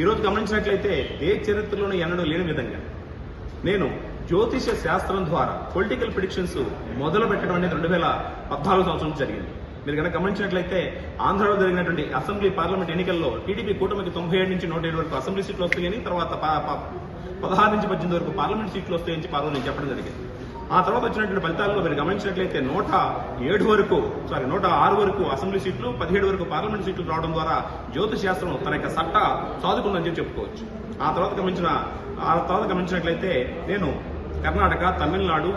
ఈరోజు గమనించినట్లయితే ఏ చరిత్రలోనూ ఎన్నడూ లేని విధంగా నేను జ్యోతిష శాస్త్రం ద్వారా పొలిటికల్ ప్రిడిక్షన్స్ మొదలు పెట్టడం అనేది రెండు వేల పద్నాలుగు సంవత్సరం జరిగింది. మీరు కనుక గమనించినట్లయితే ఆంధ్రలో జరిగినటువంటి అసెంబ్లీ పార్లమెంట్ ఎన్నికల్లో టీడీపీ కూటమికి తొంభై ఏడు నుంచి నూట ఏడు వరకు అసెంబ్లీ సీట్లు వస్తాయని తర్వాత పదహారు నుంచి పద్దెనిమిది వరకు పార్లమెంట్ సీట్లు వస్తాయని పార్లమెంట్ చెప్పడం జరిగింది. ఆ తర్వాత వచ్చినటువంటి ఫలితాల్లో మీరు గమనించినట్లయితే నూట ఏడు వరకు సారీ నూట ఆరు వరకు అసెంబ్లీ సీట్లు పదిహేడు వరకు పార్లమెంట్ సీట్లు రావడం ద్వారా జ్యోతిష్ శాస్త్రం తన యొక్క సట్ట సాదుకుందని చెప్పి చెప్పుకోవచ్చు. ఆ తర్వాత గమనించిన ఆ తర్వాత గమనించినట్లయితే నేను కర్ణాటక తమిళనాడు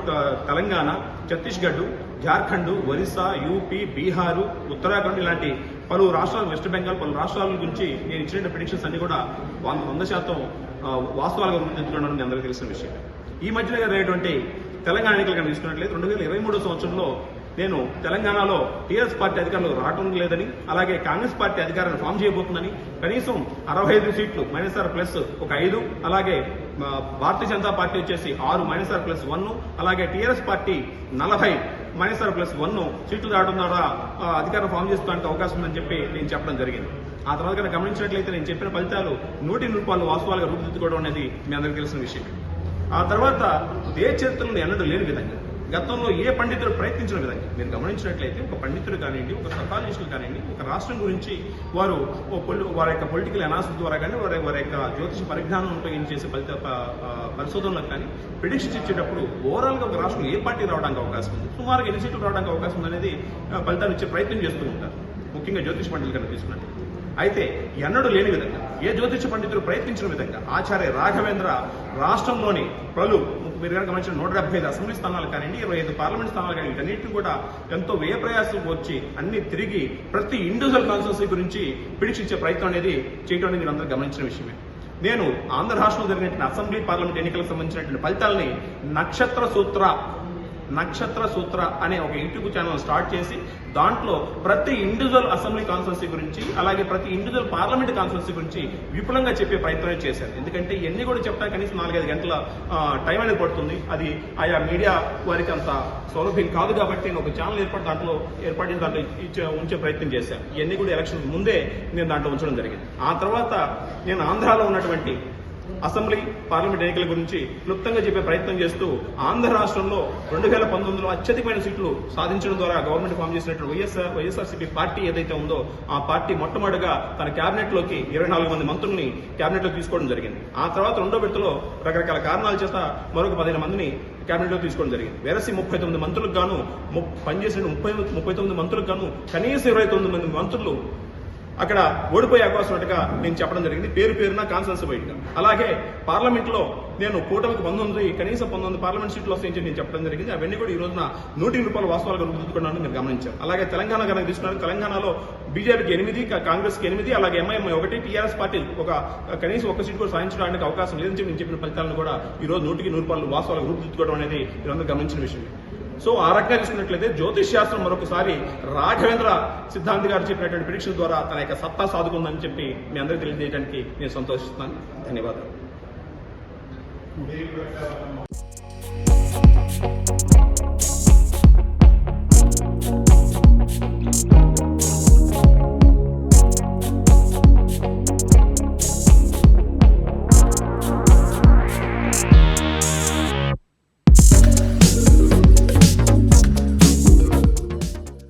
తెలంగాణ ఛత్తీస్గఢ్ జార్ఖండ్ ఒరిస్సా యూపీ బీహారు ఉత్తరాఖండ్ ఇలాంటి పలు రాష్ట్రాలు వెస్ట్ బెంగాల్ పలు రాష్ట్రాల గురించి నేను ఇచ్చిన ప్రిడిక్షన్స్ అన్ని కూడా వంద వంద శాతం వాస్తవాలుగా రూపొందించుకోవడం అందరికీ తెలిసిన విషయం. ఈ మధ్యలో జరిగినటువంటి తెలంగాణ ఎన్నికలు కనుక తీసుకున్నట్లయితే రెండు వేల ఇరవై మూడో సంవత్సరంలో నేను తెలంగాణలో టీఆర్ఎస్ పార్టీ అధికారులు రావడం లేదని అలాగే కాంగ్రెస్ పార్టీ అధికారాన్ని ఫామ్ చేయబోతుందని కనీసం అరవై ఐదు సీట్లు మైనస్ ఆర్ ప్లస్ ఒక ఐదు అలాగే భారతీయ జనతా పార్టీ వచ్చేసి ఆరు మైనస్ ఆర్ ప్లస్ వన్ అలాగే టీఆర్ఎస్ పార్టీ నలభై మైనస్ ఆర్ ప్లస్ వన్ సీట్లు రావడం ద్వారా అధికారం ఫామ్ చేసుకోవడానికి అవకాశం ఉందని చెప్పి నేను చెప్పడం జరిగింది. ఆ తర్వాత కనుక గమనించినట్లయితే నేను చెప్పిన ఫలితాలు నూటి రూపాయలు వాస్తవాలుగా రూపుదిద్దుకోవడం అనేది మీ అందరికీ తెలిసిన విషయం. ఆ తర్వాత ఏ చరిత్రలో ఎన్నడూ లేని విధంగా గతంలో ఏ పండితుడు ప్రయత్నించిన విధంగా మీరు గమనించినట్లయితే ఒక పండితుడు కానివ్వండి ఒక సతాలిస్టులు కానివ్వండి ఒక రాష్ట్రం గురించి వారు వారి యొక్క పొలిటికల్ అనాలిసిస్ ద్వారా కానీ వారి వారి యొక్క జ్యోతిష పరిజ్ఞానం ఉపయోగించి చేసే ఫలిత పరిశోధనలకు కానీ ప్రిడిక్షన్స్ ఇచ్చేటప్పుడు ఓవరాల్గా ఒక రాష్ట్రం ఏ పార్టీ రావడానికి అవకాశం ఉంది? సుమారుగా ఎన్ని సీట్లు రావడానికి అవకాశం ఉంది అనేది ఫలితాలు ఇచ్చే ప్రయత్నం చేస్తూ ఉంటారు. ముఖ్యంగా జ్యోతిష పండితులు కనిపిస్తున్నట్టు అయితే ఎన్నడూ లేని విధంగా ఏ జ్యోతిష పండితులు ప్రయత్నించిన విధంగా ఆచార్య రాఘవేంద్ర రాష్ట్రంలోని పలు మీరు కనుక మంచి నూట డెబ్బై ఐదు అసెంబ్లీ స్థానాలు కానివ్వండి ఇరవై ఐదు పార్లమెంట్ స్థానాలు కానీ వీటన్నిటిని కూడా ఎంతో వ్యయ ప్రయాసం వచ్చి అన్ని తిరిగి ప్రతి ఇండివిజువల్ కాన్స్టిట్యూన్సీ గురించి పిడిచిచ్చే ప్రయత్నం అనేది చేయడం అనేది మీరు అందరూ గమనించిన విషయమే. నేను ఆంధ్ర రాష్ట్రంలో జరిగినటువంటి అసెంబ్లీ పార్లమెంట్ ఎన్నికలకు సంబంధించినటువంటి ఫలితాలని నక్షత్ర సూత్ర నక్షత్ర సూత్ర అనే ఒక యూట్యూబ్ ఛానల్ స్టార్ట్ చేసి దాంట్లో ప్రతి ఇండివిజువల్ అసెంబ్లీ కాన్స్టిట్యున్సీ గురించి అలాగే ప్రతి ఇండివిజువల్ పార్లమెంట్ కాన్స్టిట్యున్సీ గురించి విపులంగా చెప్పే ప్రయత్నం చేశాను ఎందుకంటే ఇవన్నీ కూడా చెప్తా కనీసం నాలుగైదు గంటల టైం అనేది పడుతుంది. అది ఆయా మీడియా వారికి అంత సౌలభ్యం కాదు కాబట్టి నేను ఒక ఛానల్ ఏర్పాటు దాంట్లో ఏర్పాటు చేసి దాంట్లో ఉంచే ప్రయత్నం చేశాను. ఇవన్నీ కూడా ఎలక్షన్ ముందే నేను దాంట్లో ఉంచడం జరిగింది. ఆ తర్వాత నేను ఆంధ్రాలో ఉన్నటువంటి అసెంబ్లీ పార్లమెంట్ ఎన్నికల గురించి క్లుప్తంగా చెప్పే ప్రయత్నం చేస్తూ ఆంధ్ర రాష్ట్రంలో రెండు వేల పంతొమ్మిదిలో అత్యధికమైన సీట్లు సాధించడం ద్వారా గవర్నమెంట్ ఫామ్ చేసినట్టు వైఎస్ఆర్ వైఎస్ఆర్సీపీ పార్టీ ఏదైతే ఉందో ఆ పార్టీ మొట్టమొదటిగా తన కేబినెట్లోకి ఇరవై నాలుగు మంది మంత్రుల్ని కేబినెట్లో తీసుకోవడం జరిగింది. ఆ తర్వాత రెండో విడతలో రకరకాల కారణాల చేత మరొక పదిహేను మందిని కేబినెట్లో తీసుకోవడం జరిగింది. వేరసి ముప్పై తొమ్మిది మంత్రులకు గాను పనిచేసిన ముప్పై ముప్పై తొమ్మిది మంత్రులకు గాను కనీసం ఇరవై తొమ్మిది మంది మంత్రులు అక్కడ ఓడిపోయే అవకాశం ఉన్నట్టుగా నేను చెప్పడం జరిగింది. పేరు పేరున కాన్సెన్స్ బయటగా అలాగే పార్లమెంట్లో నేను కూటమికి పంతొమ్మిది కనీసం పంతొమ్మిది పార్లమెంట్ సీట్లు వస్తాయని నేను చెప్పడం జరిగింది. అవన్నీ కూడా ఈ రోజున నూటి రూపాయల వాస్తవాలు గుర్తుకున్నాను మీరు గమనించారు. అలాగే తెలంగాణ కనుక తీసుకున్నాను తెలంగాణలో బీజేపీకి ఎనిమిది కాంగ్రెస్కి ఎనిమిది అలాగే ఎంఐఎం ఒకటి టీఆర్ఎస్ పార్టీ ఒక కనీసం ఒక సీట్ కూడా సాధించడానికి అవకాశం లేదని చెప్పి నేను చెప్పిన ఫలితాలను కూడా ఈ రోజు నూటికి నూరు రూపాయలు వాస్తవాలు రూపుదిద్దుకోవడం అనేది మీరందరూ గమనించిన విషయం. సో ఆ రకంగా చూసుకున్నట్లయితే జ్యోతిష్ శాస్త్రం మరొకసారి రాఘవేంద్ర సిద్ధాంతి గారు చెప్పినటువంటి ప్రిడిక్షన్ ద్వారా తన యొక్క సత్తా సాధుకుందని చెప్పి మీ అందరికీ తెలియజేయడానికి నేను సంతోషిస్తున్నాను. ధన్యవాదాలు.